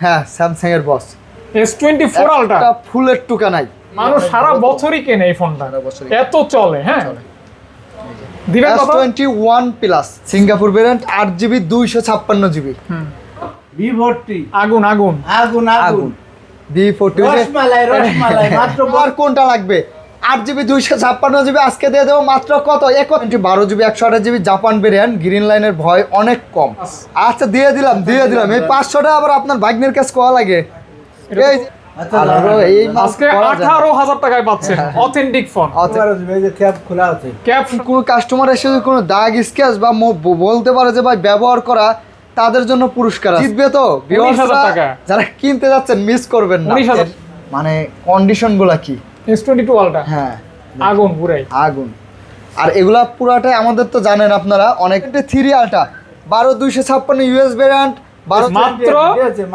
হ্যাঁ স্যামসাং এর boss S twenty four ultra একটা ফুলের টুকা নাই। মানুষ সারা বছরই কেনে এই ফোনটা সারা এত চলে হ্যাঁ। দিবেন কত? Twenty one plus Singapore variant আট জিবি দুইশো ছাপ্পান্ন জিবি বি ভর্তি আগুন আগুন। আগুন আগুন। আগুন। বি ফোরটি রসমালাই রসমালাই মাত্র আর কোনটা লাগবে? আট জিবি দুইশো ছাপ্পান্ন জিবি আজকে দিয়ে দেবো মাত্র কত? এক বারো জিবি একশো আঠাশ জিবি জাপান ভেরিয়েন্ট গ্রিন লাইনের ভয় অনেক কম। আচ্ছা দিয়ে দিলাম দিয়ে দিলাম। এই পাঁচশোটা আবার আপনার ভাগ্নের কাছে কোয়া লাগে? এই আচ্ছা, আরও এই মাল আজকে করা যায় না। আঠারো হাজার টাকায় পাচ্ছেন অথেন্টিক ফোন অত- তোমার এই যে ক্যাপ খোলা আছে। ক্যাপ কোনো কাস্টমার এসে কোনো দাগ স্কেচ বা মো- বলতে পারে যে ভাই ব্যবহার করা তাদের জন্য পুরস্কার জিতবে তো viewers 19,000 রা টাকা। যারা কিনতে যাচ্ছেন মিস করবেন না। মানে কন্ডিশনগুলা কি? এস টোয়েন্টি টু আলট্রা হ্যাঁ আগুন পুরাই আগুন আর এগুলা পুরাটাই আমাদের তো জানেন আপনারা অনেক থ্রি আলটা বারো দুইশো ছাপ্পান্ন ইউএস ভ্যারিয়েন্ট বারো মাত্র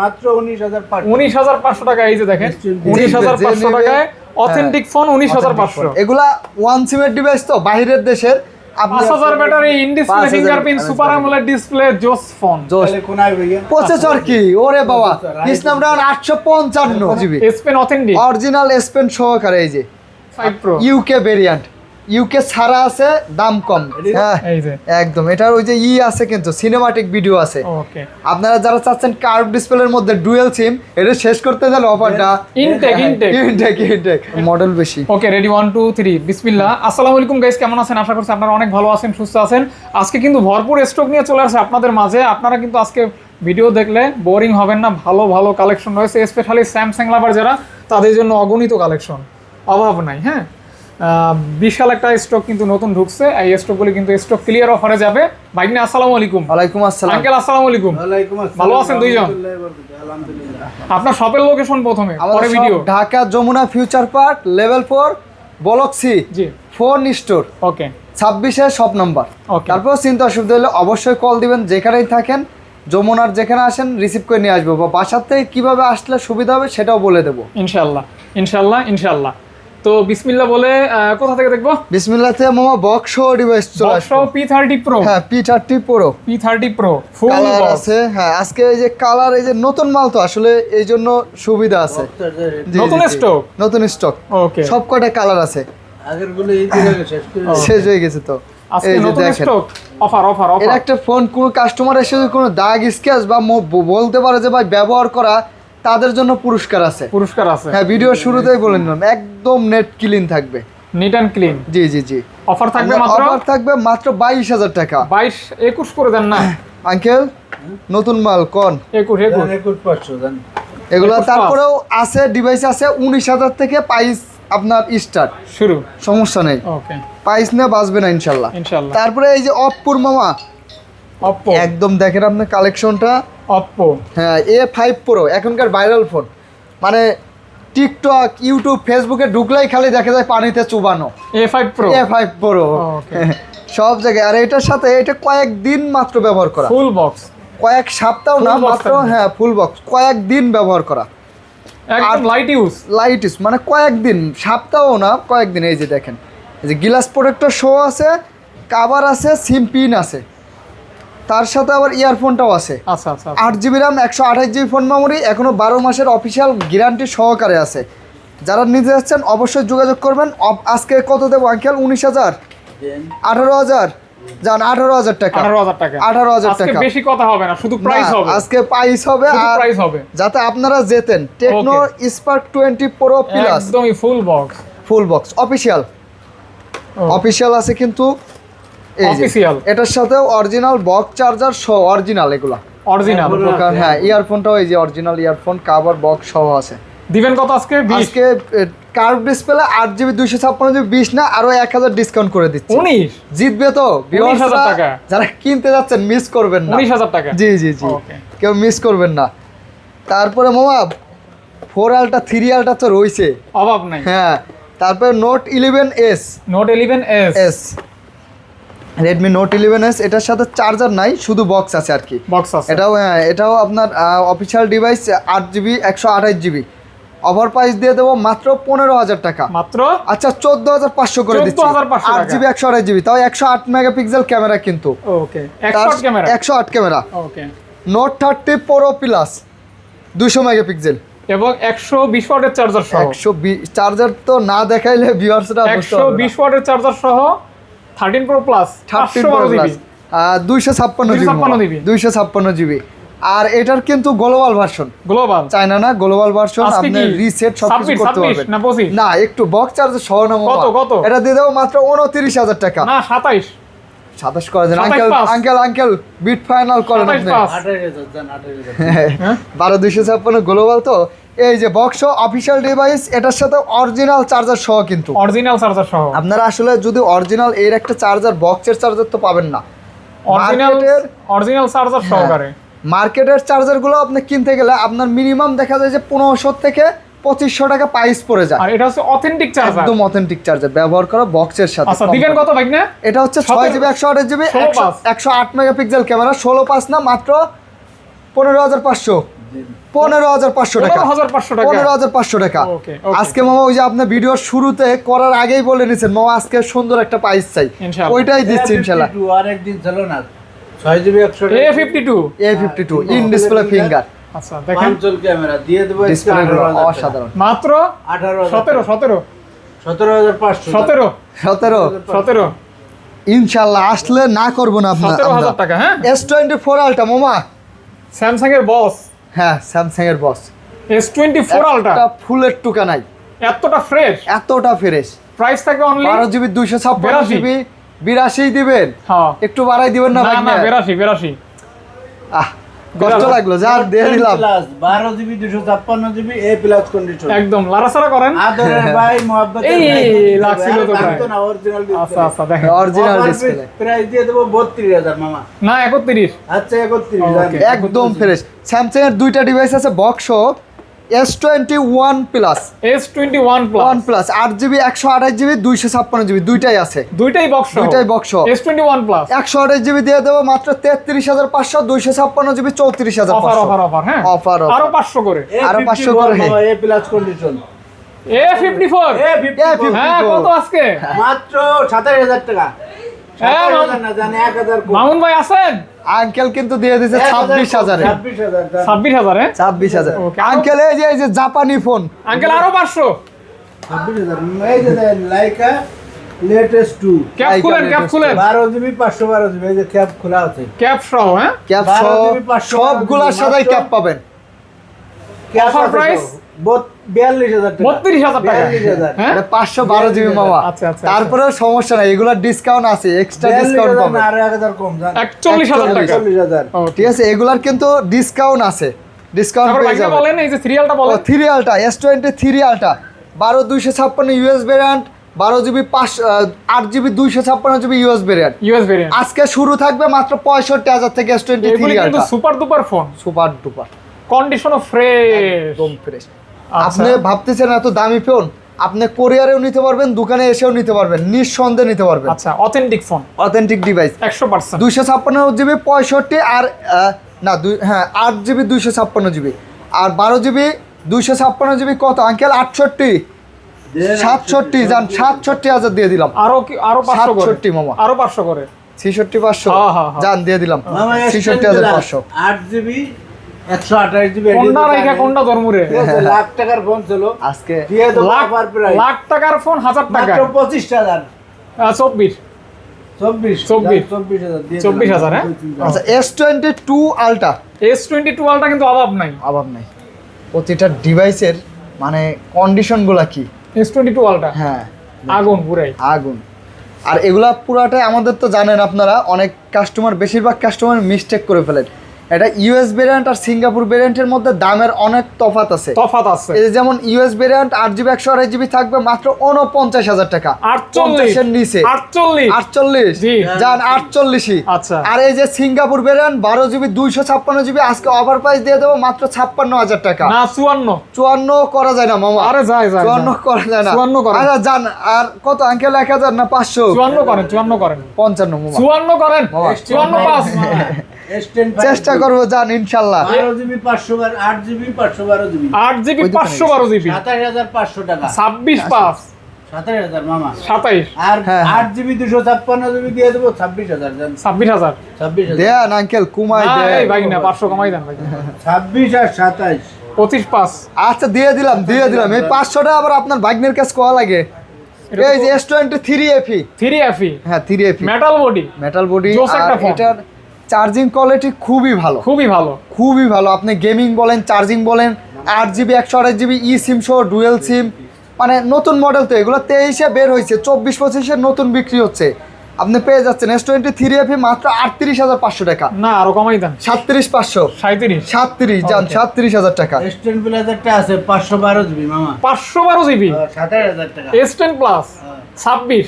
মাত্র উনিশ হাজার উনিশ হাজার পাঁচশো টাকা এই যে দেখেন উনিশ হাজার পাঁচশো টাকায় অথেন্টিক ফোন উনিশ হাজার পাঁচশো এগুলা ওয়ান সিমের ডিভাইস তো বাইরের দেশের আপনি পাঁচ হাজার battery in display 5,000 fingerprint super AMOLED display জোস ফোন। জোস। তাহলে কোনায় ভাইয়া প্রসেসর কি? ওরে বাবা। Snapdragon GB. Aspen authentic. Original এসপেন সহকারে এই যে। Uk pro UK variant. UK ছাড়া আছে দাম কম। হ্যাঁ একদম। এটার ওই যে ই আছে কিন্তু সিনেমাটিক ভিডিও আছে। আপনারা যারা চাচ্ছেন কার্ভ ডিসপ্লের মধ্যে ডুয়েল সিম এটা শেষ করতে গেলে অফারটা intact intact intact intact model বেশি। Okay ready one two three বিসমিল্লাহ আসসালামু আলাইকুম গাইস কেমন আছেন? আশা করছি আপনারা অনেক ভালো আছেন সুস্থ আছেন। আজকে কিন্তু ভরপুর স্টক নিয়ে চলে আসে আপনাদের মাঝে। আপনারা কিন্তু আজকে ভিডিও দেখলে বোরিং হবেন না। ভালো ভালো কালেকশন রয়েছে স্পেশালি স্যামসাং লাভার যারা তাদের জন্য অগণিত কালেকশন অভাব নাই হ্যাঁ? বিশাল একটা স্টক কিন্তু নতুন ঢুকছে। এই স্টকগুলি কিন্তু স্টক ক্লিয়ার অফারে যাবে। ভাইগনে আসসালামু আলাইকুম। ওয়ালাইকুম আসসালাম। আঙ্কেল আসসালামু আলাইকুম। ওয়ালাইকুম আসসালাম। ভালো আছেন দুইজন? আলহামদুলিল্লাহ আপনার শপের লোকেশন প্রথমে পরে video Dhaka Jamuna future park level four block C G. Phone store okay ছাব্বিশে সব নাম্বার. তারপর চিন্তা অসুবিধা হলে অবশ্যই কল দিবেন। যেখানেই থাকেন যমুনার যেখানে আসেন রিসিভ করে নিয়ে আসব। বা বাসার থেকে কীভাবে আসলে সুবিধা হবে সেটাও বলে দেবো। ইনশাল্লাহ ইনশাল্লাহ ইনশাল্লাহ তো বিসমিল্লাহ বলে কোথা থেকে দেখব? বিসমিল্লাহ থেকে মামা বক্স ডিভাইস চলে আসবে। পি থার্টি প্রো হ্যাঁ P thirty pro P thirty pro full colour আছে হ্যাঁ আজকে এই যে কালার এই যে নতুন মাল তো আসলে এই জন্য সুবিধা আছে। নতুন জি। নতুন স্টক ওকে সব কটা কালার আছে। আগেরগুলো এই দিকে শেষ শেষ হয়ে গেছে তো। আজকে নতুন স্টক অফার অফার এর একটা ফোন কোনো কাস্টমার এসে যদি কোনো দাগ স্কেচ বা বলতে পারে যে ভাই ব্যবহার করা তাদের জন্য পুরস্কার আছে। পুরস্কার আছে। হ্যাঁ ভিডিও শুরুতেই বলে নিলাম একদম নেট ক্লিন থাকবে। নিট অ্যান্ড ক্লিন জি জি জি। অফার থাকবে মাত্র? অফার থাকবে মাত্র বাইশ হাজার টাকা। বাইশ একুশ করে দেন না। আঙ্কেল নতুন মাল কন? একুশ একুশ। একুশ পাঁচশো জান এগুলো তারপরেও আছে ডিভাইস আছে উনিশ হাজার থেকে প্রাইস আপনার স্টার্ট শুরু। সমস্যা নেই। ওকে প্রাইস নিয়ে বাঁচবে না ইনশাল্লাহ। তারপরে এই যে অপ্পুর মামা। একদম দেখেন আপনার কালেকশনটা অপ্পো হ্যাঁ এ ফাইভ প্রো এখনকার ভাইরাল ফোন মানে টিকটক ইউটিউব ফেসবুকে ঢুকলেই খালি দেখা যায় পানিতে চুবানো। A five pro A five pro সব জায়গায়। আর এটার সাথে এটা কয়েকদিন মাত্র ব্যবহার করা। ফুল বক্স কয়েক সপ্তাহ না মাত্র হ্যাঁ ফুল বক্স কয়েকদিন ব্যবহার করা। একদম লাইট ইউজ লাইট ইস মানে কয়েকদিন সপ্তাহ না কয়েকদিন। এই যে দেখেন এই যে গ্লাস প্রোটেক্টর শো আছে কাভার আছে সিম পিন আছে। তার সাথে আবার ইয়ারফোনটাও আছে। আচ্ছা আচ্ছা আট জিবি র্যাম একশো আঠাশ জিবি ফোন মেমোরি এখনও বারো মাসের অফিসিয়াল গ্যারান্টি সহকারে আছে। যারা নিতে যাচ্ছেন অবশ্যই যোগাযোগ করবেন। আজকে কত দেবো আঙ্কেল? উনিশ হাজার? আঠারো হাজার? যান আঠারো হাজার টাকা। আঠারো হাজার টাকা। আজকে বেশি কথা হবে না শুধু প্রাইস হবে। আজকে প্রাইস হবে আর প্রাইস হবে। যাতে আপনারা যেতেন Tecno Spark twenty pro plus একদমই full box full box official official আছে কিন্তু এই এটার সাথেও অরিজিনাল বক্স চার্জার সহ অরিজিনাল এগুলা। অরিজিনাল হ্যাঁ ইয়ারফোনটাও এই যে অরিজিনাল ইয়ারফোন কাভার বক্স সহ আছে। দিবেন কত আজকে? আজকে কার্ভ ডিসপ্লে আট জিবি দুইশো ছাপ্পান্ন জিবি বিশ না আরও এক হাজার ডিসকাউন্ট করে দিচ্ছি। উনিশ? জিতবে তো? viewers 19,000 টাকা। যারা কিনতে যাচ্ছেন মিস করবেন না। উনিশ হাজার টাকা। জি জি জি। কেউ মিস করবেন না। তারপরে মামা ফোর আলটা থ্রি আলটা তো রয়েছে। অভাব নাই। হ্যাঁ তারপরে note eleven S note eleven S S Redmi note eleven S এটার সাথে চার্জার নাই শুধু বক্স আছে আর কি বক্স আছে। এটাও হ্যাঁ এটাও আপনার অফিসিয়াল ডিভাইস আট জিবি একশো আঠাশ জিবি অফার প্রাইস দিয়ে দেবো মাত্র পনেরো হাজার টাকা। মাত্র? আচ্ছা চোদ্দ হাজার পাঁচশো করে দিচ্ছি। আট জিবি একশো আঠাশ জিবি তাও একশো আট মেগাপিক্সেল ক্যামেরা কিন্তু। একশো আট camera? Note thirty pro plus দুশো মেগাপিক্সেল। এবং একশো বিশ ওয়াটের চার্জার সহ। একশো চার্জার তো না দেখাইলে ভিউয়ার্সরা একশো বিশ ওয়াটের চার্জার সহ থার্টিন প্রো প্লাস থার্টিন বারো জিবি দুইশো ছাপ্পান্ন জিবি দুইশো ছাপ্পান্ন জিবি আর এটার কিন্তু গ্লোবাল ভার্সন গ্লোবাল চায়না না গ্লোবাল ভার্সন আপনি রিসেট সবকিছু 26, করতে পারবেন। না একটু বক্স চার্জ সহ না মামা। কত, কত? এটা দিয়ে দেবো মাত্র উনত্রিশ হাজার টাকা। না সাতাইশ। সাতাশ করে দেন আঙ্কেল আঙ্কেল আঙ্কেল বিট ফাইনাল করেন আপনি। পাস। আঠাশ হাজার দেন আঠাশ হাজার। হ্যাঁ? বারো দুইশো ছাপ্পান্ন গ্লোবাল তো। এই যে বক্স অফিসিয়াল ডিভাইস এটার সাথে অরিজিনাল চার্জার সহ কিন্তু। অরিজিনাল চার্জার সহ। আপনারা আসলে যদি অরিজিনাল এর একটা চার্জার বক্সের চার্জার তো পাবেন না। Original original charger. সহকারে। মার্কেটের চার্জারগুলো আপনি কিনতে গেলে আপনার মিনিমাম দেখা যায় যে পনেরোশো থেকে পঁচিশশো টাকা প্রাইস পড়ে যায়। আর এটা হচ্ছে অথেন্টিক চার্জার একদম অথেন্টিক চার্জার ব্যবহার করা বক্সের সাথে। আচ্ছা দিবেন কত ভাই না এটা হচ্ছে ছয় জিবি একশো আঠাশ জিবি। একশো আট মেগাপিক্সেল ক্যামেরা ষোলো পাঁচ না মাত্র পনেরো হাজার পাঁচশো। পনেরো হাজার পাঁচশো টাকা। পনেরো হাজার পাঁচশো টাকা। পনেরো হাজার পাঁচশো টাকা। Okay, okay. আজকে মামা ওই যে আপনি ভিডিওর শুরুতে করার আগেই বলে নিছেন মামা আজকে সুন্দর একটা প্রাইস চাই। ওইটাই দিচ্ছি ইনশাল্লাহ আর একদিন ছিল না ছয় জিবি একশো A fifty two A fifty two in display finger আচ্ছা দেখেন। ক্যামেরা দিয়ে দেবো অসাধারণ। মাত্র আঠারো সতেরো সতেরো। সতেরো হাজার পাঁচশো সতেরো। সতেরো। সতেরো। ইনশাল্লাহ আসলে না করব না আপনার টাকা হ্যাঁ? এস টোয়েন্টি ফোর আলটা মামা। স্যামসাং এর বস হ্যাঁ স্যামসাং এর boss S twenty four ultra ফুলের টুকা নাই। এতটা ফ্রেশ এতটা ফ্রেশ প্রাইস থাকে অনলি বারো জিবি দুইশো ছাপ্পান্ন 82 জিবি বিরাশি দিবেন। হ্যাঁ। একটু বাড়াই দিবেন না না না ভাই বেরাশি বেরাশি। আহ কষ্ট লাগল যা দিয়ে দিলাম। বারো জিবি দুশো ছাপ্পান্ন জিবি এ প্লাস কন্ডিশন একদম লারাসারা করেন। আদরের ভাই মোহাব্বত এই, লাগছিল তো না অরিজিনাল আচ্ছা আচ্ছা দেখেন। অরিজিনাল ডিসপ্লে প্রাইস দিয়ে দেবো বত্রিশ হাজার মামা। না একত্রিশ। আচ্ছা একত্রিশ Okay. জান। একদম ফ্রেশ স্যামসাং এর দুইটা ডিভাইস আছে box S twenty one plus S twenty one one plus plus আট জিবি একশো আঠাশ জিবি দুইশো ছাপ্পান্ন জিবি দুইটাই আছে। দুইটাই বক্স দুইটাই সহ। এস টোয়েন্টি ওয়ান প্লাস একশো আঠাশ জিবি দিয়ে দেবো মাত্র তেত্রিশ হাজার পাঁচশো দুইশো ছাপ্পান্ন জিবি চৌত্রিশ হাজার অফার অফার অফার হ্যাঁ? Offer। আরও পাঁচশো করে। আরও 54 পাঁচশো করে। A plus condition A fifty four A 54 হ্যাঁ কত আজকে? মাত্র সাতাশ হাজার টাকা। জাপানি ফোন। আরও পাঁচশো। ছাব্বিশ হাজার। খোলা আছে। ক্যাপ হ্যাঁ? সবগুলা সাদাই ক্যাপ পাবেন। প্রাইস 32 বারো দুইশো ছাপ্পান্ন ইউএস বারো জিবি আট জিবি দুইশো ছাপ্পান্ন জিবি ইউএস আজকে শুরু থাকবে মাত্র পঁয়ষট্টি হাজার থেকে S super phone. Super fresh fresh আপনি ভাবতেছেন এত দামি ফোন আপনি কোরিয়ারেও নিতে পারবেন দোকানে এসেও নিতে পারবেন নিঃসন্দেহে নিতে পারবেন। আচ্ছা অথেন্টিক ফোন অথেন্টিক ডিভাইস একশো পার্সেন্ট দুইশো ছাপ্পান্ন জিবি পঁয়ষট্টি আর না দুই হ্যাঁ আট জিবি দুইশো ছাপ্পান্ন জিবি। আর বারো জিবি দুইশো ছাপ্পান্ন জিবি কত? আঙ্কেল আটষট্টি। সাতষট্টি যান সাতষট্টি হাজার দিয়ে দিলাম। আরও কি আরও 67 মামা। আরও পাঁচশো করে? ছেষট্টি পাঁচশো। হ্যাঁ, হ্যাঁ, হ্যাঁ। যান দিয়ে দিলাম। ছেষট্টি হাজার পাঁচশো। আট জিবি একশো আঠাশ জিবি কোনটা রেখা কোনটা জন্মরে লাখ টাকার ফোন ছিল আজকে দিয়ে দেবো লাখ অফার প্রাইস লাখ টাকার ফোন হাজার টাকা। পঁচিশ হাজার। চব্বিশ। চব্বিশ চব্বিশ। চব্বিশ হাজার দিয়ে চব্বিশ দিলাম। হাজার, হ্যাঁ? আচ্ছা S twenty two ultra S twenty টুয়েলভটা কিন্তু অভাব নাই। অভাব নাই। প্রতিটা ডিভাইসের মানে কন্ডিশনগুলা কি? এস টোয়েন্টি টুয়েলভটা হ্যাঁ। আগুন পুরাই। আগুন। আর এগুলা পুরাটাই আমাদের তো জানেন আপনারা অনেক কাস্টমার বেশিরভাগ কাস্টমার মিস্টেক করে ফেলেন। এটা ইউএস ভেরিয়েন্ট আর সিঙ্গাপুর ভেরিয়েন্টের মধ্যে দামের অনেক তফাত আছে। তফাত আছে। এই যেমন ইউএস ভেরিয়েন্ট আট জিবি একশো আড়াই জিবি থাকবে মাত্র উনপঞ্চাশ হাজার টাকা। আটচল্লিশ। পঞ্চাশের নিচে। আটচল্লিশ। আটচল্লিশ। জি। যান আটচল্লিশই। আচ্ছা। আর এই যে সিঙ্গাপুর ভেরিয়েন্ট বারো জিবি দুইশো ছাপ্পান্ন জিবি আজকে অফার প্রাইস দিয়ে দেবো মাত্র ছাপ্পান্ন হাজার টাকা। না চুয়ান্ন। চুয়ান্ন করা যায় না মামা। আরে যায় যায় চুয়ান্ন। করা যায় না। চুয়ান্ন করেন। আচ্ছা যান আর কত? আঙ্কেল এক হাজার না পাঁচশো? চুয়ান্ন করেন চুয়ান্ন করেন। পঞ্চান্ন মামা। চুয়ান্ন করেন। চুয়ান্ন পাঁচ। চেষ্টা করব যান ইনশাল্লাহ। আট জিবি পাঁচশো বারো জিবি। সাতাশ হাজার পাঁচশো টাকা। ছাব্বিশ পাঁচ। ছাব্বিশ পাঁচশো আর সাতাইশ। পাঁচ। আচ্ছা দিয়ে দিলাম দিয়ে দিলাম। এই পাঁচশোটা আবার আপনার ভাগ্নের কাছে কোয়া লাগে? এই যে S twenty three FE three FE হ্যাঁ three FE metal body metal body একটা এটার চার্জিং কোয়ালিটি খুবই ভালো। খুবই ভালো। খুবই ভালো। আপনি গেমিং বলেন চার্জিং বলেন আট জিবি একশো আঠাশ জিবি ই সিম সহ ডুয়েল সিম মানে নতুন মডেল তো এগুলো তেইশে বের হয়েছে চব্বিশ পঁচিশে নতুন বিক্রি হচ্ছে। আপনি পেয়ে যাচ্ছেন এস টোয়েন্টি থ্রি এফি মাত্র আটত্রিশ হাজার পাঁচশো টাকা। না আরও কমাই দেন। সাতত্রিশ পাঁচশো। সাঁত্রিশ সাতত্রিশ যান. সাতত্রিশ হাজার টাকা। স্টেন প্লাজারটা আছে পাঁচশো বারো জিবি মামা। পাঁচশো বারো জিবি? সাতাশ হাজার টাকা। এস টেন প্লাস হ্যাঁ। ছাব্বিশ?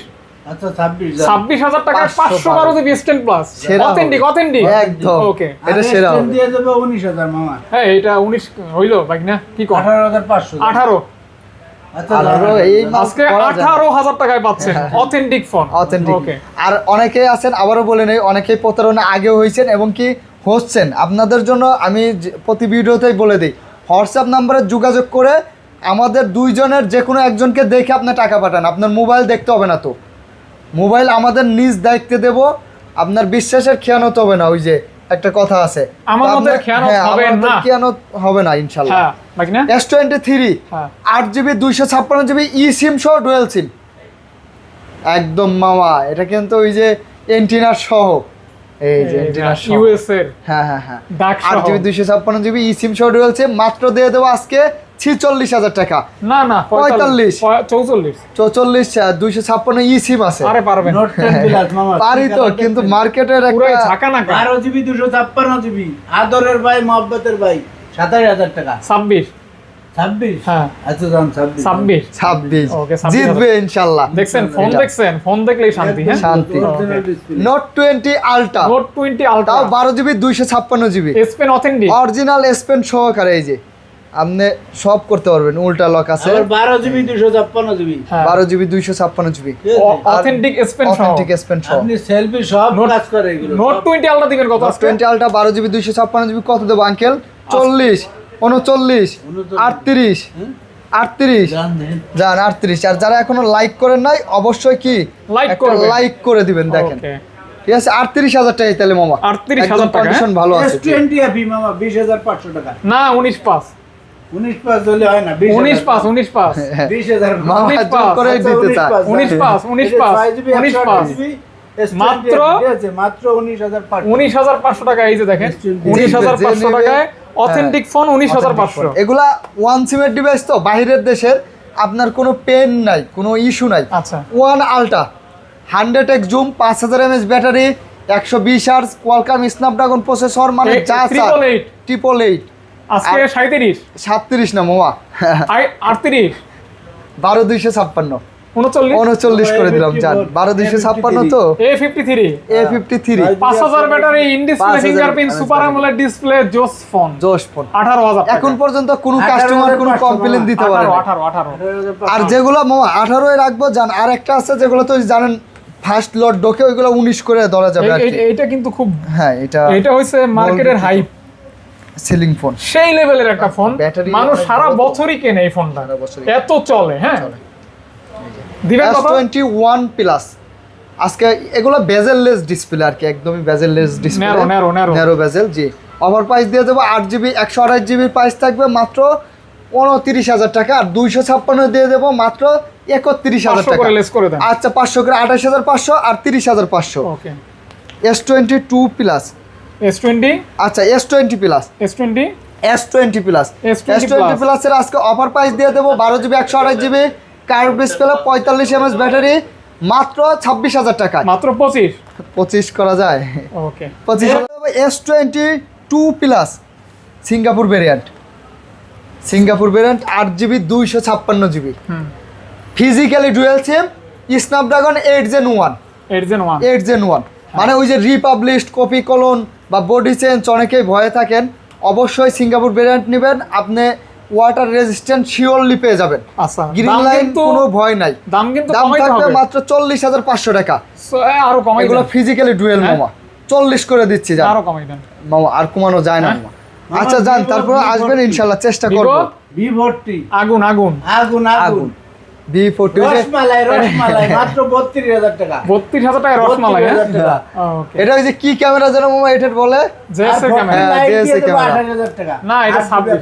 ছাব্বিশ ছাব্বিশ হাজার টাকায় 512 পাঁচশো বারো GB S ten plus authentic authentic একদম। ওকে এটা সেরা দিয়ে দেবো উনিশ হাজার মামা। হ্যাঁ এটা উনিশ হইল বাইক না কি আঠারো হাজার পাঁচশো। আঠারো। আচ্ছা আঠারো, দাঁড়ান, এই দাঁড়ান। মাস আজকে করা যায় না। আঠারো হাজার টাকায় পাচ্ছেন অথেন্টিক ফোন অথেন্টিক ওকে আর অনেকেই আছেন আবারও বলে নেই অনেকেই প্রতারণা আগেও হয়েছেন এবং কি হচ্ছেন। আপনাদের জন্য আমি প্রতি ভিডিওতেই বলে দিই হোয়াটসঅ্যাপ নাম্বারে যোগাযোগ করে আমাদের দুইজনের যে কোনো একজনকে দেখে আপনি টাকা পাঠান। আপনার মোবাইল দেখতে হবে না তো। মোবাইল আমাদের নিজ দায়িত্বে দেব আপনার বিশ্বাসের খেয়ানত হবে না ওই যে একটা কথা আছে। আমার মতে খেয়ানত হ্যাঁ, হবে না। খেয়ানত হবে না ইনশাল্লাহ। হ্যাঁ না? হ্যাঁ। আট জিবি দুইশো ছাপ্পান্ন জিবি ই সিম সহ ডুয়েল সিম একদম মামা এটা কিন্তু ওই যে এন্টিনার সহ। এই যে এন্টিনার সহ। ইউএস এর হ্যাঁ হ্যাঁ হ্যাঁ। ডাক আট সহ। জিবি দুইশো ছাপ্পান্ন জিবি ই সিম সহ ডুয়েল সিম মাত্র দিয়ে দেবো আজকে ছিচল্লিশ হাজার টাকা। না না পঁয়তাল্লিশ। চৌচল্লিশ। চৌচল্লিশ দুইশো ছাপ্পান্ন ই সিম আছে। আরে পারবেন নোট টেন প্লাস মামা পারি তো কিন্তু মার্কেটের একটা ঝাঁকা নাকা বারো জিবি দুশো ছাপ্পান্ন জিবি। আদরের ভাই মহব্বতের ভাই সাতাশ হাজার টাকা। ছাব্বিশ। ছাব্বিশ? হ্যাঁ। আচ্ছা জিতবে ইনশাল্লাহ। দেখছেন ফোন দেখছেন ফোন দেখলেই শান্তি হ্যাঁ? শান্তি। Note twenty ultra note twenty ultra বারো জিবি দুইশো ছাপ্পান্ন GB. Spain authentic original Spain সহকারে এই যে। আপনি সব করতে পারবেন উল্টা লক আছে। আবার বারো জিবি হ্যাঁ। দুইশো ছাপ্পান্ন জিবি। অথেন্টিক স্পেন সহ। অথেন্টিক স্পেন সহ। আপনি সেলফি সব কাজ করে এগুলো। নোট টোয়েন্টি আলট্রা দিবেন কত আজকে? টোয়েন্টি আলটা বারো জিবি দুইশো ছাপ্পান্ন জিবি কত দেবো আঙ্কেল চল্লিশ উনচল্লিশ। আটত্রিশ? আটত্রিশ। জান দেন। যান আটত্রিশ। আর যারা এখনও লাইক করেন নাই অবশ্যই কি? একটা করবেন। লাইক করে দিবেন দেখেন। ঠিক আছে? আটত্রিশ হাজার টাকা তাহলে মামা। 38,000 টাকা, কন্ডিশন ভালো আছে। S20 মামা বিশ হাজার পাঁচশো টাকা। না উনিশ পাস উনিশ পাঁচ হলে হয় না উনিশ পাস উনিশ পাস। বিশ হাজার মামা উনিশ জোর পাস, করে দিতে চায়। উনিশ পাস, উনিশ পাস, উনিশ পাস। মাত্র মাত্র উনিশ হাজার উনিশ হাজার পাঁচশো টাকা এই যে দেখেন উনিশ হাজার পাঁচশো টাকায় অথেন্টিক ফোন উনিশ হাজার পাঁচশো। এগুলা ওয়ান সিমের ডিভাইস তো বাইরের দেশের আপনার কোনো পেন নাই কোনো ইস্যু নাই। আচ্ছা। ওয়ান আলটা হান্ড্রেড এক্স জুম পাঁচ হাজার এমএস ব্যাটারি একশো বিশ আর্স কোয়ালকাম স্ন্যাপড্রাগন প্রসেসর মানে এই- যা triple eight। ট্রিপল এইট আজকে সাঁত্রিশ সাতত্রিশ না মোমা আটত্রিশ। বারো দুইশো ছাপ্পান্ন। উনচল্লিশ? উনচল্লিশ করে দিলাম জান। বারো দুইশো ছাপ্পান্ন তো? A fifty three A fifty three পাঁচ হাজার battery in display fingerprint super AMOLED display জোস ফোন জোশ ফোন আঠারো হাজার এখন পর্যন্ত কোনো কাস্টমার কোনো কমপ্লেন দিতে পারে আর যেগুলো মামা আঠারোয় রাখব জান। আর একটা আছে যেগুলো তো জানেন ফার্স্ট লট ডোকে ওইগুলো উনিশ করে ধরা যাবে আর এইটা কিন্তু খুব হ্যাঁ এটা এটা হচ্ছে মার্কেটের হাইপ সিলিং ফোন। সেই লেভেলের একটা ফোন। মানুষ সারা বছরই কেনে এই ফোনটা। এত চলে হ্যাঁ? দিবেন টোয়েন্টি ওয়ান প্লাস আজকে এগুলো বেজেললেস ডিসপ্লে আর কি একদমই bezelless display Narrow, narrow, narrow। Narrow bezel জি। ওভার প্রাইস দিয়ে দেবো আট জিবি একশো আঠাশ জিবি প্রাইস থাকবে মাত্র উনত্রিশ হাজার টাকা আর দুইশো ছাপ্পান্ন দিয়ে দেবো মাত্র একত্রিশ হাজার পাঁচশো টাকা। করে লেস করে দেন। আচ্ছা পাঁচশো করে আঠাশ হাজার পাঁচশো আর তিরিশ হাজার পাঁচশো। Okay. S twenty two plus S twenty আচ্ছা S twenty plus S twenty S twenty plus S S20 twenty plus। প্লাসের আজকে অফার প্রাইস দিয়ে দেবো বারো জিবি একশো আঠাশ জিবি কার্ভ ডিসপ্লে পঁয়তাল্লিশ এমএস ব্যাটারি মাত্র ছাব্বিশ হাজার টাকায়। মাত্র পঁচিশ? পঁচিশ করা যায়। ওকে পঁচিশ S twenty two plus Singapore variant Singapore variant আট জিবি দুইশো ছাপ্পান্ন GB hmm. Physically dual SIM Snapdragon eight gen one eight gen one eight gen one মানে ওই যে রিপাবলিশড কপি কলন বা বডি চেঞ্জ অনেকেই ভয়ে থাকেন অবশ্যই সিঙ্গাপুর ভেরিয়েন্ট নেবেন আপনি ওয়াটার রেজিস্ট্যান্ট শিওরলি পেয়ে যাবেন। আচ্ছা গ্রিন লাইন কোনো ভয় নাই। দাম কিন্তু দাম থাকবে মাত্র চল্লিশ হাজার পাঁচশো টাকা। আরও কমাই এগুলো ফিজিক্যালি ডুয়েল হ্যাঁ? মামা। চল্লিশ করে দিচ্ছি আরও কমাই দেন। মামা আর কমানো যায় না হ্যাঁ? মামা। আচ্ছা যান তারপর আসবেন ইনশাল্লাহ চেষ্টা? করব। আগুন। আগুন আগুন। আগুন। বি ফোরটি রসমালাই রসমালাই মাত্র বত্রিশ হাজার টাকা। বত্রিশ হাজার টাকা রসমালাই হ্যাঁ? 32,000 টাকা। ওকে। এটা ওই যে কি ক্যামেরা যেন মামা এটার বলে? জেসের ক্যামেরা। হ্যাঁ, light দিয়ে JSA দেবো ক্যামেরা। না এটা ছাব্বিশ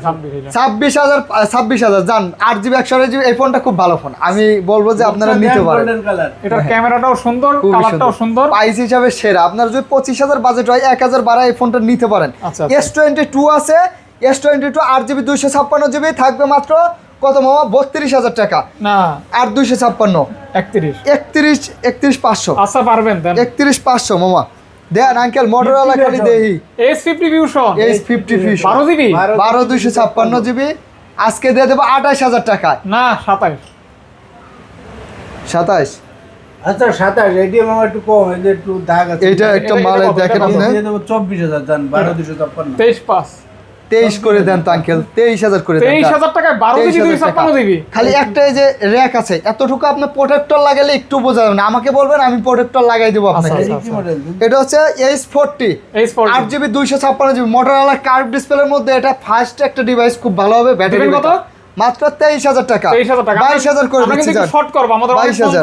ছাব্বিশ হাজার ছাব্বিশ হাজার। জান আট জিবি একশো জিবি এই ফোনটা খুব ভালো ফোন। আমি বলব যে আপনারা নিতে পারেন। এটার ক্যামেরাটাও সুন্দর কালারটাও সুন্দর। প্রাইস হিসাবে সেরা। আপনার যদি পঁচিশ হাজার বাজেট হয় এক হাজার বাড়া এই ফোনটা নিতে পারেন। এস টোয়েন্টি টু আছে। এস টোয়েন্টি টু আট জিবি দুইশো ছাপ্পান্ন জিবি থাকবে মাত্র কত মামা? বত্রিশ হাজার টাকা। না। আর দুইশো ছাপ্পান্ন। একত্রিশ। একত্রিশ একত্রিশ পাঁচশো। আচ্ছা পারবেন একত্রিশ পাঁচশো মামা। দেন আঙ্কেল মোটরওয়ালা খালি দেহি S fifty fusion H fifty fish বারো জিবি? বারো- দুইশো ছাপ্পান্ন জিবি। আজকে দিয়ে দেবো আঠাশ হাজার টাকায় না সাতাইশ। সাতাইশ? আচ্ছা সাতাশ এটিএম আমার একটু কম এই যে একটু দাগ আছে। এইটা একটা এটা মালে দেখেন আপনি। দেবো চব্বিশ হাজার জান বারো দুশো ছাপ্পান্ন। তেইশ পাঁচ। তেইশ করে দেন তো আঙ্কেল তেইশ হাজার করে দেন তেইশ হাজার টাকায় বারো জিবি 23,000 ছাপ্পান্ন টাকা। খালি একটা এই যে র্যাক আছে এতটুকু আপনি প্রোটেক্টর লাগালে একটু বোঝা যাবে না। আমাকে বলবেন আমি প্রোটেক্টর লাগাই দেবো আপনাকে। আচ্ছা, এই কি মডেল এটা হচ্ছে এইচ ফোরটি আট জিবি দুইশো ছাপ্পান্ন জিবি মোটরওয়ালা কার্ভ ডিসপ্লের মধ্যে এটা ফার্স্ট একটা ডিভাইস খুব ভালো হবে। ব্যাটারি কত? মাত্র তেইশ হাজার টাকা। বাইশ হাজার করে দিচ্ছি শর্ট করব আমাদের বাইশ হাজার।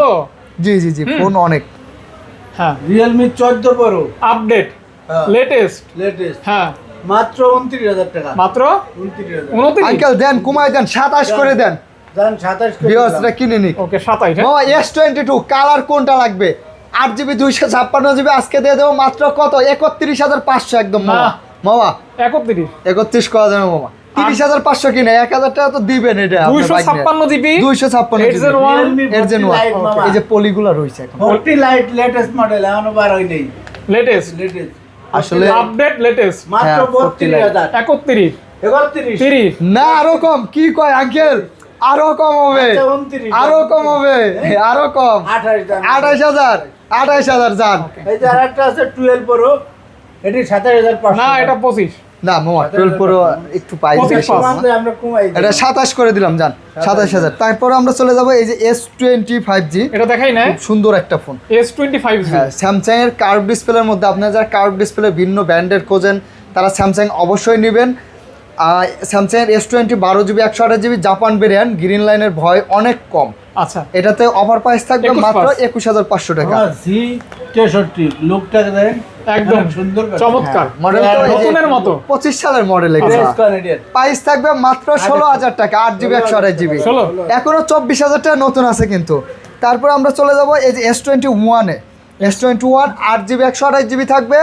জি জি জি ফোন অনেক। হ্যাঁ। রিয়েলমি চোদ্দ প্রো আপডেট হ্যাঁ। লেটেস্ট লেটেস্ট হ্যাঁ। মাত্র উনত্রিশ হাজার টাকা। মাত্র উনত্রিশ হাজার। আঙ্কেল দেন কমাই দেন সাতাশ করে দেন। সাতাশ কিনে নিক। ওকে সাতাইশ হ্যাঁ? মামা এস টোয়েন্টি টু কালার কোনটা লাগবে? আট জিবি দুইশো ছাপ্পান্ন জিবি আজকে দিয়ে দেবো মাত্র কত? একত্রিশ হাজার পাঁচশো একদম মামা। মামা। একত্রিশ। একত্রিশ করা যাবে মামা। তিরিশ হাজার পাঁচশো কিনে এক হাজার টাকা তো দিবেন এটা দুইশো। ছাপ্পান্ন জিবি? দুইশো ছাপ্পান্ন এইট জিরো ওয়ান Realme এর জেন 40 Lite মামা। এই যে পলিগুলা রয়েছে এখন। লাইট লেটেস্ট মডেল এখনও বার হয় নেই। লেটেস্ট লেটেস্ট আসলে আপডেট লেটেস্ট মাত্র হ্যাঁ, 40 বত্রিশ Lite। হাজার। একত্রিশ। একত্রিশ। তিরিশ। না আরও কম। কি কয় আঙ্কেল আরও কম হবে। আচ্ছা, 29 আরও কম হবে। আরও কম। আঠাইশ হাজার। আঠাইশ হাজার যান এই যে আরেকটা আছে টুয়েলভ প্রো এটি সাতাশ হাজার না এটা পঁচিশ। না মামা। টুয়েলভ প্রো একটু পাই। এটা সাতাশ করে দিলাম যান সাতাশ হাজার। তারপর আমরা চলে যাব এই যে এস টোয়েন্টি ফাইভ জি এটা দেখাই না? সুন্দর একটা ফোন এস টোয়েন্টি ফাইভ হ্যাঁ স্যামসাং এর কার্ভ ডিসপ্লের মধ্যে আপনারা যারা কার্ভ ডিসপ্লে ভিন্ন ব্র্যান্ডের খোঁজেন তারা স্যামসাং অবশ্যই নেবেন। স্যামসাং এর এস টোয়েন্টি বারো জিবি একশো আঠাশ জিবি জাপান ভেরিয়েন্ট গ্রিন লাইনের ভয় অনেক কম। আচ্ছা। এটাতে অফার প্রাইস থাকবে মাত্র একুশ হাজার পাঁচশো টাকা। জি তেষট্টি দেন একদম সুন্দর চমৎকার। মডেল তো এই যে নতুনের মতো। পঁচিশ সালের মডেল প্রাইস থাকবে মাত্র ষোলো হাজার টাকা আট জিবি একশো আঠাশ জিবি এখনও চব্বিশ হাজার টাকা নতুন আছে কিন্তু। তারপর আমরা চলে যাব এই যে এস টোয়েন্টি ওয়ানে এস টোয়েন্টি ওয়ান আট জিবি একশো আঠাশ জিবি থাকবে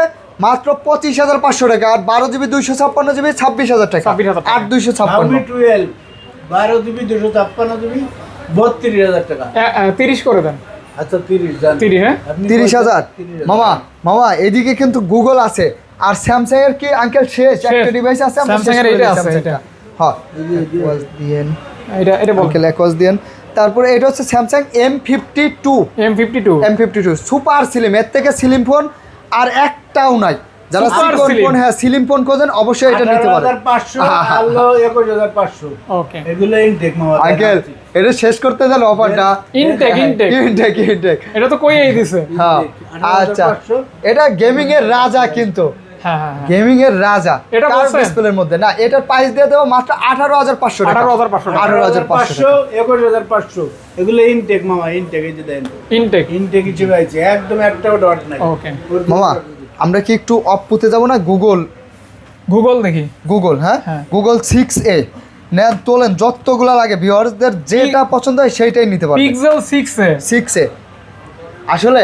মাত্র পঁচিশ হাজার পাঁচশো টাকা আর বারো জিবি দুইশো ছাপ্পান্ন জিবি ছাব্বিশ হাজার টাকা। 26,000 আট দুইশো ছাপ্পান্ন। টুয়েলভ বারো জিবি দুশো ছাপ্পান্ন জিবি বত্রিশ হাজার টাকা। তিরিশ করে দেন। আচ্ছা হ্যাঁ? আপনি তিরিশ কয়টা? হাজার। 30,000 মামা মামা এদিকে কিন্তু গুগল আছে। আর স্যামসাং এর কি আঙ্কেল শেষ? একটা ডিভাইস আছে এর এটা আছে, এটা। হ্যাঁ। দিয়েন। এটা এটা আঙ্কেল দিয়েন। তারপরে এটা হচ্ছে Samsung M fifty two M fifty two M fifty two super slim এর থেকে সিলিম ফোন আর একটাও নাই। যারা সিলিকন হ্যাঁ সিলিম। ফোন খোঁজেন অবশ্যই এটা নিতে পারেন 18,500 আলো একুশ হাজার পাঁচশো। ওকে এগুলো ইনটেক মামা আঙ্কেল এটা শেষ করতে গেল অফারটা। ইনটেক ইনটেক ইনটেক ইনটেক এটা তো কইই দিছে। হ্যাঁ আচ্ছা। এটা গেমিং এর রাজা কিন্তু। হ্যাঁ হ্যাঁ হ্যাঁ। গেমিং এর রাজা। এটা ডিসপ্লের মধ্যে। না এটার প্রাইস দিয়ে দেবো মাত্র আঠারো হাজার পাঁচশো টাকা। 18,500 টাকা। আঠারো হাজার পাঁচশো একুশ হাজার পাঁচশো। এগুলো ইনটেক মামা ইনটেক এই যে দেন। ইনটেক ইনটেক হিসেবে আছে একদম একটাও ডট নাই। ওকে মামা আমরা কি একটু অফ পুঁতে যাব না? গুগল গুগল দেখি। গুগল হ্যাঁ? হ্যাঁ। গুগল সিক্স এ নেন তোলেন যতগুলা লাগে ভিউয়ার্সদের যেটা পছন্দ হয় সেইটাই নিতে পারবেন। Pixel six A six A আসলে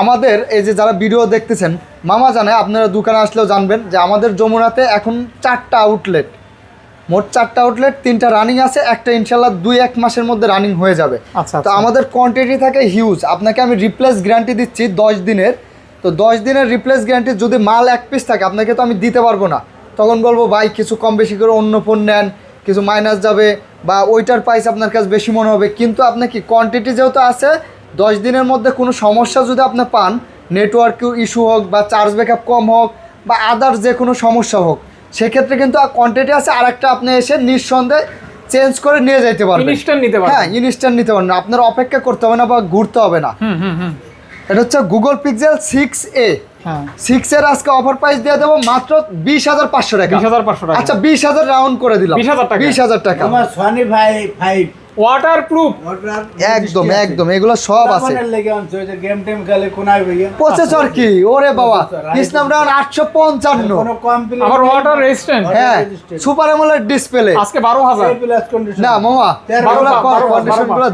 আমাদের এই যে যারা ভিডিও দেখতেছেন মামা জানে আপনারা দোকানে আসলেও জানবেন যে আমাদের যমুনাতে এখন চারটা আউটলেট মোট চারটা আউটলেট তিনটা রানিং আছে একটা ইনশাল্লাহ দুই এক মাসের মধ্যে রানিং হয়ে যাবে। আচ্ছা তো আচ্ছা। আমাদের কোয়ান্টিটি থাকে হিউজ আপনাকে আমি রিপ্লেস গ্যারান্টি দিচ্ছি দশ দিনের। তো দশ দিনের রিপ্লেস গ্যারান্টি যদি মাল এক পিস থাকে আপনাকে তো আমি দিতে পারব না। তখন বলব ভাই কিছু কম বেশি করে অন্য ফোন নেন কিছু মাইনাস যাবে বা ওইটার প্রাইস আপনার কাছে বেশি মনে হবে। কিন্তু আপনার কি কোয়ান্টিটি যেহেতু আছে দশ দিনের মধ্যে কোনো সমস্যা যদি আপনি পান নেটওয়ার্ক ইস্যু হোক বা চার্জ ব্যাকআপ কম হোক বা আদার্স যে কোনো সমস্যা হোক সেক্ষেত্রে কিন্তু কোয়ান্টিটি আছে আর একটা আপনি এসে নিঃসন্দেহে চেঞ্জ করে নিয়ে যাইতে পারবেন। ইনস্ট্যান্ট নিতে হ্যাঁ পারবেন ইনস্ট্যান্ট নিতে পারেন আপনার অপেক্ষা করতে হবে না বা ঘুরতে হবে না। হুম হুম হুম। এটা হচ্ছে গুগল পিক্সেল সিক্স এ হ্যাঁ। সিক্স এর আজকে অফার প্রাইস দিয়ে দেবো মাত্র বিশ হাজার পাঁচশো টাকা। বিশ হাজার পাঁচশো টাকা। আচ্ছা বিশ হাজার রাউন্ড করে দিলাম। 20,000 টাকা। বিশ হাজার টাকা। আমার সনি ভাই ফাইভ একদম একদম এগুলো সব আছে। টেম খেলে কোনায় ভাইয়া। প্রসেসর কি? ওরে বাবা কোনো আবার ওয়াটার রেজিস্ট্যান্ট হ্যাঁ সুপার অ্যামোলেড ডিসপ্লে আজকে না মামা কন্ডিশনগুলো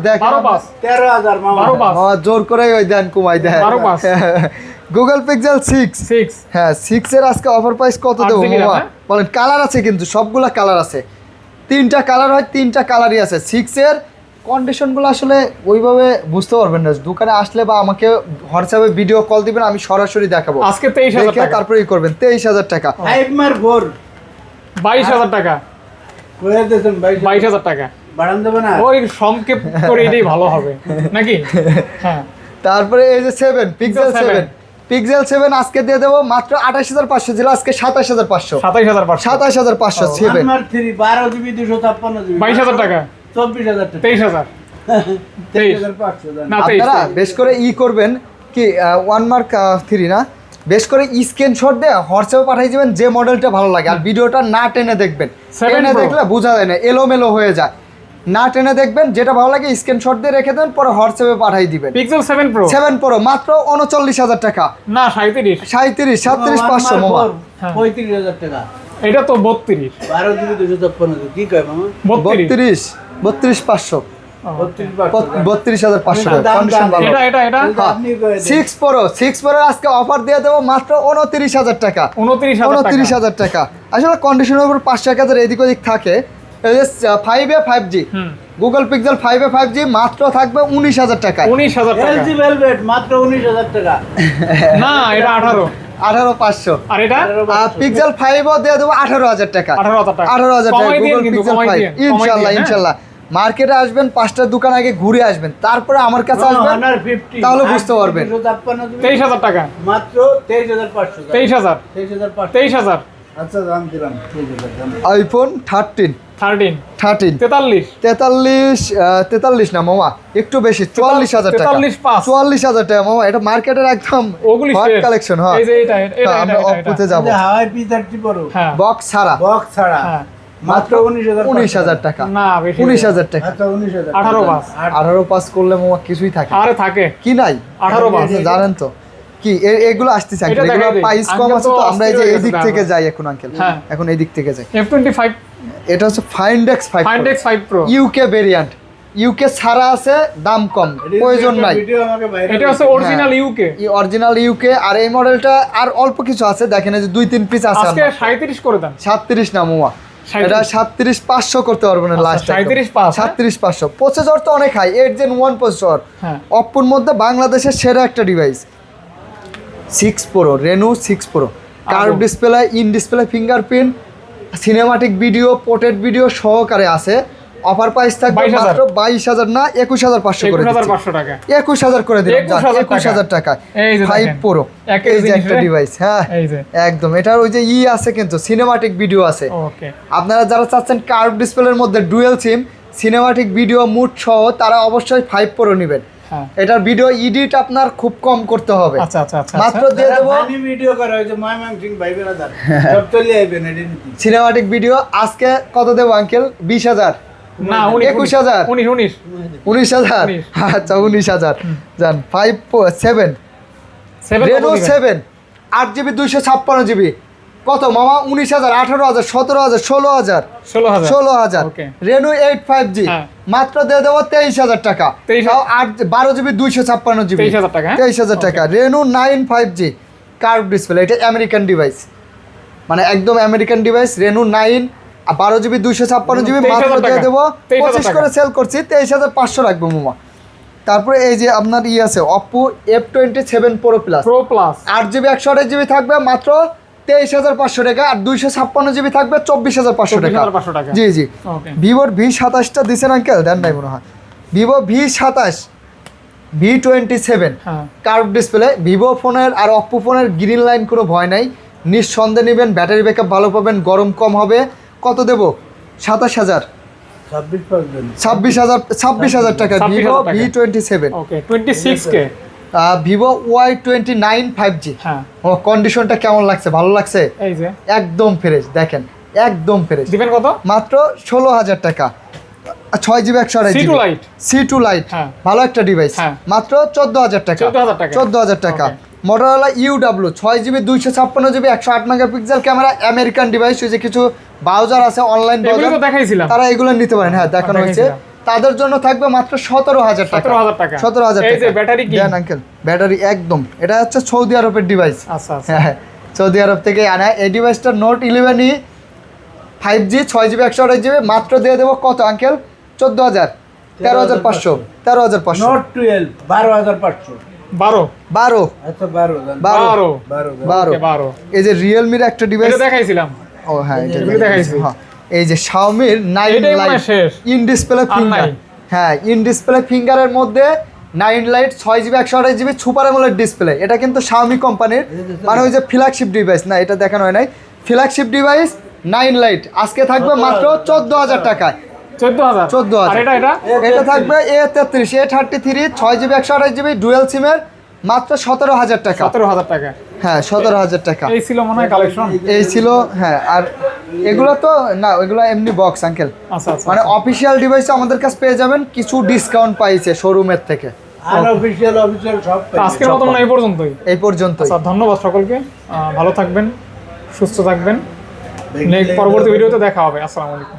মামা। জোর করে ওই দেন কুমাই দেন। গুগল পিক্সেল সিক্স সিক্স হ্যাঁ সিক্স এর আজকে অফার প্রাইস কত দেবো মামা? হ্যাঁ? বলেন কালার আছে কিন্তু সবগুলা কালার আছে। তিনটা কালার হয় তিনটা কালারই আছে। সিক্সের কন্ডিশনগুলো আসলে ওইভাবে বুঝতে পারবেন না। দোকানে আসলে বা আমাকে হোয়াটসঅ্যাপে ভিডিও কল দিবেন আমি সরাসরি দেখাবো। আজকে তেইশ হাজার টাকা। তারপরে ই করবেন তেইশ হাজার টাকা। বাইশ হাজার টাকা। বাইশ হাজার। টাকা? ওই সংক্ষেপ করে এটাই ভালো হবে। নাকি? হ্যাঁ। তারপরে এই যে seven Pixel seven Pixel seven আজকে দিয়ে দেবো মাত্র আঠাশ হাজার পাঁচশো ছিল আজকে সাতাশ হাজার পাঁচশো। সাতাইশ হাজার পাঁচশো। সাতাশ হাজার পাঁচশো সেভেন বারো GB, দুশো ছাপ্পান্ন GB। বাইশ হাজার টাকা। চব্বিশ হাজার টাকা। তেইশ হাজার। আপনারা বেশ করে ই করবেন কি ওয়ান মার্ক থ্রি না? বেশ করে স্ক্রিনশট দিয়ে হোয়াটসঅ্যাপে পাঠিয়ে দেবেন যে মডেলটা ভালো লাগে। আর ভিডিওটা না টেনে দেখবেন। টেনে দেখলে বোঝা যায় না এলোমেলো হয়ে যায়। না টেনে দেখবেন যেটা ভালো লাগে স্ক্রিনশট দিয়ে রেখে দেন পরে হোয়াটসঅ্যাপে পাঠিয়ে দিবেন। Pixel seven pro seven pro মাত্র উনচল্লিশ হাজার টাকা। না সাঁত্রিশ সাঁত্রিশ সাতত্রিশ One পাঁচশো মার মামা four, হ্যাঁ। পঁয়ত্রিশ হাজার টাকা। এটা তো বত্রিশ। বারো জিবি দুশো ছাপ্পান্ন GB। কি কয় মামা? বত্রিশ। বত্রিশ বত্রিশ পাঁচশো। বত্রিশ পাঁচশো টাকা। বত্রিশ হাজার পাঁচশো টাকা। দাম, কন্ডিশন দাম, ভালো। এটা এটা এটা? এটা আপনি কয়ে দেন। সিক্স প্রো সিক্স প্রো আজকে অফার দিয়ে দেবো মাত্র উনত্রিশ হাজার টাকা। উনত্রিশ হাজার উনত্রিশ টাকা। হাজার টাকা। আসলে কন্ডিশনের উপর পাঁচশো এক এদিক ওদিক থাকে five A five G Google Pixel five A five G মাত্র থাকবে উনিশ হাজার টাকায়। উনিশ হাজার টাকা। LG মাত্র উনিশ হাজার টাকা। না এটা আঠারো। আঠারো পাঁচশো। আর এটা? পিক্সেল ফাইভও দিয়ে দেবো আঠারো হাজার টাকা। আঠারো হাজার টাকা। আঠারো হাজার টাকা গুগল পিক্সেল ফাইভ ইনশাল্লাহ হ্যাঁ। ইনশাল্লাহ। মার্কেটে আসবেন পাঁচটা দোকান আগে ঘুরে আসবেন। তারপরে আমার কাছে আসবেন তাহলে বুঝতে পারবেন। তেইশ হাজার টাকা। মাত্র তেইশ হাজার পাঁচশো তেইশ হাজার। তেইশ হাজার তেইশ হাজার। আচ্ছা দাম দিলাম। IPhone thirteen. থার্টিন। থার্টিন। তেতাল্লিশ। তেতাল্লিশ তেতাল্লিশ না মামা? একটু বেশি চুয়াল্লিশ হাজার টাকা। চুয়াল্লিশ হাজার টাকা মামা? এটা মার্কেটের একদম হট কালেকশন হ্যাঁ। আমরা অপুতে যাব। হাওয়াই পি থার্টি প্রো হ্যাঁ। বক্স ছাড়া? বক্স ছাড়া। হ্যাঁ। মাত্র উনিশ হাজার উনিশ হাজার টাকা। না উনিশ হাজার টাকা। উনিশ হাজার আঠারো পাঁচ। আঠারো পাস করলে মামা কিছুই থাকে আরে থাকে। কি নাই? আঠারো পাঁচ। জানেন তো। কি এগুলো আসতেছে আঙ্কেল এগুলো প্রাইস কম আছে তো আমরা এই যে এই দিক থেকে যাই এখন আঙ্কেল হ্যাঁ। এখন এই দিক থেকে যাই। এফ টোয়েন্টি ফাইভ এটা হচ্ছে Find X five Find X five pro UK variant UK ছাড়া আছে দাম কম। প্রয়োজন নাই। এটা হচ্ছে অরিজিনাল ইউকে অরিজিনাল ইউকে আর এই মডেলটা আর অল্প কিছু আছে দেখেন এই যে দুই তিন পিস আছে আজকে সাঁত্রিশ করে দেন। সাতত্রিশ না মোয়া। এটা সাতত্রিশ পাঁচশো করতে পারব না আচ্ছা, লাস্ট 37 পাঁচ, হ্যাঁ? সাতত্রিশ পাঁচশো। প্রসেসর তো অনেক high eight gen one processor হ্যাঁ। অপ্পোর মধ্যে বাংলাদেশের সেরা একটা device six pro Reno six pro curve display in display fingerprint cinematic video portrait video সহকারে আছে। অফার প্রাইস থাকবে মাত্র বাইশ হাজার না একুশ হাজার পাঁচশো করে একুশ হাজার করে দিলাম একুশ হাজার টাকা। ফাইভ। প্রো এই যে একটা ডিভাইস হ্যাঁ একদম। এটার ওই যে ই আছে কিন্তু সিনেমাটিক ভিডিও আছে। আপনারা যারা চাচ্ছেন কার্ভ ডিসপ্লের মধ্যে dual sim cinematic video mode সহ তারা অবশ্যই ফাইভ প্রো নেবেন। হ্যাঁ এটার ভিডিও এডিট আপনার খুব কম করতে হবে। আচ্ছা আচ্ছা আচ্ছা মাত্র। দিয়ে দেবো। ফানি ভিডিও করা হয়েছে ময়মন সিং ভাই বেড়াদার সব চলে আইবেন নিতে। সিনেমাটিক ভিডিও আজকে কত দেব আঙ্কেল বিশ হাজার। না উনিশ একুশ হাজার। উনিশ উনিশ। উনিশ হাজার? উনিশ। আচ্ছা উনিশ হাজার। যান five seven seven Reno seven আট জিবি দুইশো ছাপ্পান্ন জিবি কত মামা? উনিশ হাজার আঠারো হাজার সতেরো হাজার ষোলো হাজার। ষোলো হাজার. Reno eight five G. মাত্র দিয়ে দেবো তেইশ হাজার টাকা। আট বারো জিবি দুইশো ছাপ্পান্ন জিবি? তেইশ হাজার টাকা Reno nine five G curve display এটা আমেরিকান ডিভাইস মানে একদম আমেরিকান ডিভাইস রেনু নাইন বারো জিবি দুইশো ছাপ্পান্ন জিবি মাত্র দিয়ে দেবো। পঁচিশ করে সেল করছি তেইশ হাজার পাঁচশো রাখব মোমা। তারপরে এই যে আপনার ই আছে Oppo F twenty seven pro plus pro plus আট জিবি একশো আঠাশ জিবি থাকবে মাত্র তেইশ হাজার পাঁচশো টাকা আর দুইশো ছাপ্পান্ন জিবি থাকবে চব্বিশ হাজার পাঁচশো টাকা। 24,500 জি জি। ভিভোর ভি সাতাশটা দিচ্ছেন আঙ্কেল? দেন নাই মনে হয়। ভিভো ভি সাতাশ ভি টোয়েন্টি সেভেন। হ্যাঁ। কার্ভ ডিসপ্লে ভিভো ফোনের আর অপ্পো ফোনের গ্রিন লাইন কোনো ভয় নাই। নিঃসন্দেহে নেবেন ব্যাটারি ব্যাকআপ ভালো পাবেন গরম কম হবে। কত দেবো? সাতাশ হাজার। ছাব্বিশ হাজার ছাব্বিশ হাজার টাকা Vivo V twenty seven. Twenty six কে? Vivo Y twenty nine five G ও কন্ডিশনটা কেমন লাগছে? ভালো লাগছে? এই যে। একদম ফ্রেশ দেখেন একদম ফ্রেশ দিবেন কত? মাত্র ষোলো হাজার টাকা। ছয় জিবি একশো C2 Lite? C two light. ভালো একটা ডিভাইস হ্যাঁ। মাত্র চোদ্দ হাজার টাকা। চোদ্দ হাজার টাকা। Okay. মোটরোলা ইউডাব্লিউ ছয় জিবি দুইশো ছাপ্পান্ন জিবি একশো আট মেগাপিক্সেল ক্যামেরা আমেরিকান ডিভাইস ওই যে কিছু ব্রাউজার আছে অনলাইন তারা এগুলো নিতে পারেন। হ্যাঁ দেখানো হয়েছে। তাদের জন্য থাকবে মাত্র সতেরো হাজার টাকা। সতেরো হাজার টাকা। ব্যাটারি দেন আঙ্কেল ব্যাটারি একদম। এটা হচ্ছে সৌদি আরবের ডিভাইস আচ্ছা আচ্ছা। হ্যাঁ সৌদি আরব থেকে আনা। এই ডিভাইসটা নোট ইলেভেনই ফাইভ জি ছয় জিবি একশো আঠাশ জিবি মাত্র দিয়ে দেবো কত আঙ্কেল? চোদ্দ হাজার। তেরো হাজার পাঁচশো। তেরো হাজার পাঁচশো। নট টুয়েলভ বারো হাজার পাঁচশো। বারো। বারো। আচ্ছা বারো বারো। বারো। এই যে রিয়েলমির একটা ডিভাইস দেখাইছিলাম। ও হ্যাঁ এটা দেখাইছি। হ্যাঁ। এই যে শাওমির nine lite. In display finger হ্যাঁ ইন ডিসপ্লে ফিঙ্গারের মধ্যে নাইন লাইট ছয় জিবি একশো আঠাশ জিবি সুপার এমোলেড ডিসপ্লে এটা কিন্তু শাওমি কোম্পানির মানে ওই যে ফ্ল্যাগশিপ ডিভাইস না এটা দেখানো হয় নাই। ফ্ল্যাগশিপ ডিভাইস নাইন লাইট আজকে থাকবে মাত্র চোদ্দ হাজার টাকায়। চোদ্দ হাজার। এটা থাকবে এ তেত্রিশ এ থার্টি থ্রি ছয় জিবি একশো আঠাশ জিবি ডুয়েল সিমের মাত্র সতেরো হাজার টাকা। সতেরো হাজার টাকা। হ্যাঁ সতেরো হাজার টাকা। এই ছিল মনে হয় কালেকশন এই ছিল হ্যাঁ আর এগুলো তো না এগুলো এমনি বক্স আঙ্কেল আচ্ছা আচ্ছা মানে অফিসিয়াল ডিভাইস আমাদের কাছে পেয়ে যাবেন কিছু ডিসকাউন্ট পাইছে শোরুমের থেকে। আনঅফিসিয়াল অফিসিয়াল সব আজকের মতো মনে হয় এই পর্যন্তই। এই পর্যন্ত আচ্ছা ধন্যবাদ সকলকে। ভালো থাকবেন সুস্থ থাকবেন। পরবর্তী ভিডিওতে দেখা হবে। আসসালামু আলাইকুম।